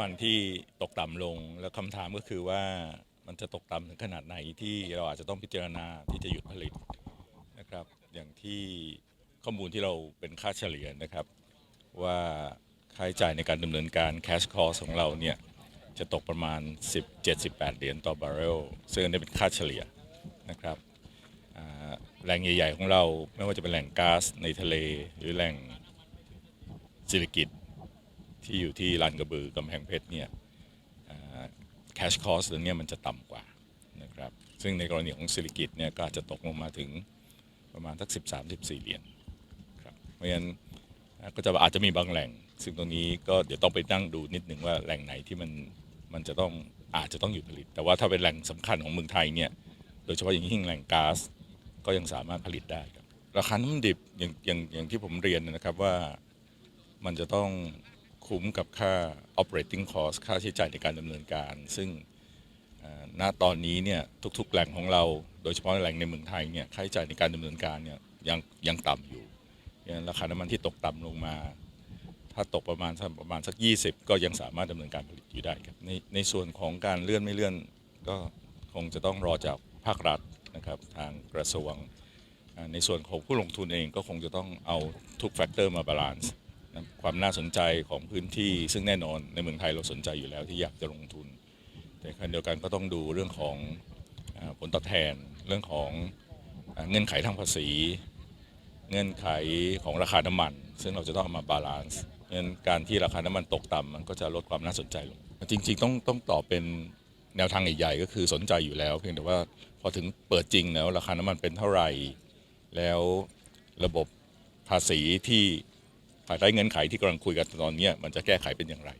มันที่ตกต่ำลงแล้วคำถามก็คือว่ามันจะตกต่ำถึงขนาดไหนที่เราอาจจะต้องพิจารณาที่จะหยุดผลิตนะครับอย่างที่ข้อมูลที่เราเป็นค่าเฉลี่ยนะครับ ว่าค่าใช้จ่ายในการดำเนินการ cash cost ของเราเนี่ยจะตกประมาณ 17-18 เหรียญต่อบาร์เรลซึ่งนนี้เป็นค่าเฉลี่ยนะครับแหล่งใหญ่ ๆ ของเราไม่ว่าจะเป็นแหล่งก๊าซในทะเล หรือแหล่งสิลิกิต ที่อยู่ที่ลานกระบือกำแพงเพชรเนี่ยแคชคอสตัวเนี้ยมันจะต่ำกว่านะครับซึ่งในกรณีของซิลิกิตเนี่ยก็อาจจะตกลงมาถึงประมาณสัก 13 14 เหรียญครับเพราะฉะนั้นก็จะอาจจะมีบางแหล่ง ซึ่งตรงนี้ก็เดี๋ยวต้องไปนั่งดูนิดหนึ่งว่าแหล่งไหนที่มันมันจะต้องอาจจะต้องหยุดผลิต แต่ว่าถ้าเป็นแหล่งสำคัญของเมืองไทยเนี่ยโดยเฉพาะอย่างยิ่งแหล่งก๊าซก็ยังสามารถผลิตได้ครับราคาน้ำมันดิบอย่างอย่างอย่างที่ผมเรียนนะครับว่ามันจะต้อง คุ้มกับค่า operating cost ค่าใช้จ่ายในการดำเนินการ ซึ่งณตอนนี้เนี่ยทุกๆ แหล่งของเรา โดยเฉพาะแหล่งในเมืองไทยเนี่ยค่าใช้จ่ายในการดำเนินการเนี่ยยังยังต่ำอยู่ยราคาน้ำมันที่ตกต่ำลงมา ถ้าตกประมาณประมาณสัก 20 ก็ยังสามารถดำเนินการผลิตอยู่ได้ครับในในส่วนของการเลื่อนไม่เลื่อนก็คงจะต้องรอจากภาครัฐนะครับทางกระทรวง ในส่วนของผู้ลงทุนเองก็คงจะต้องเอาทุกแฟกเตอร์มาบาลานซ์ ความน่าสนใจของพื้นที่ ซึ่งแน่นอนในเมืองไทยเราสนใจอยู่แล้วที่อยากจะลงทุน แต่ขณะเดียวกันก็ต้องดูเรื่องของผลตอบแทนเรื่องของเงื่อนไขทางภาษี เงื่อนไขของราคาน้ำมัน ซึ่งเราจะต้องมาบาลานซ์เพราะฉะนั้นการที่ราคาน้ำมันตกต่ำมันก็จะลดความน่าสนใจลง จริง ๆ ต้องต้องตอบเป็นแนวทางใหญ่ๆก็คือสนใจอยู่แล้ว เพียงแต่ว่าพอถึงเปิดจริงแล้วราคาน้ำมันเป็นเท่าไหร่ แล้วระบบภาษีที่ ภายใต้เงื่อนไขที่กำลังคุยกันตอนนี้มันจะแก้ไขเป็นอย่างไร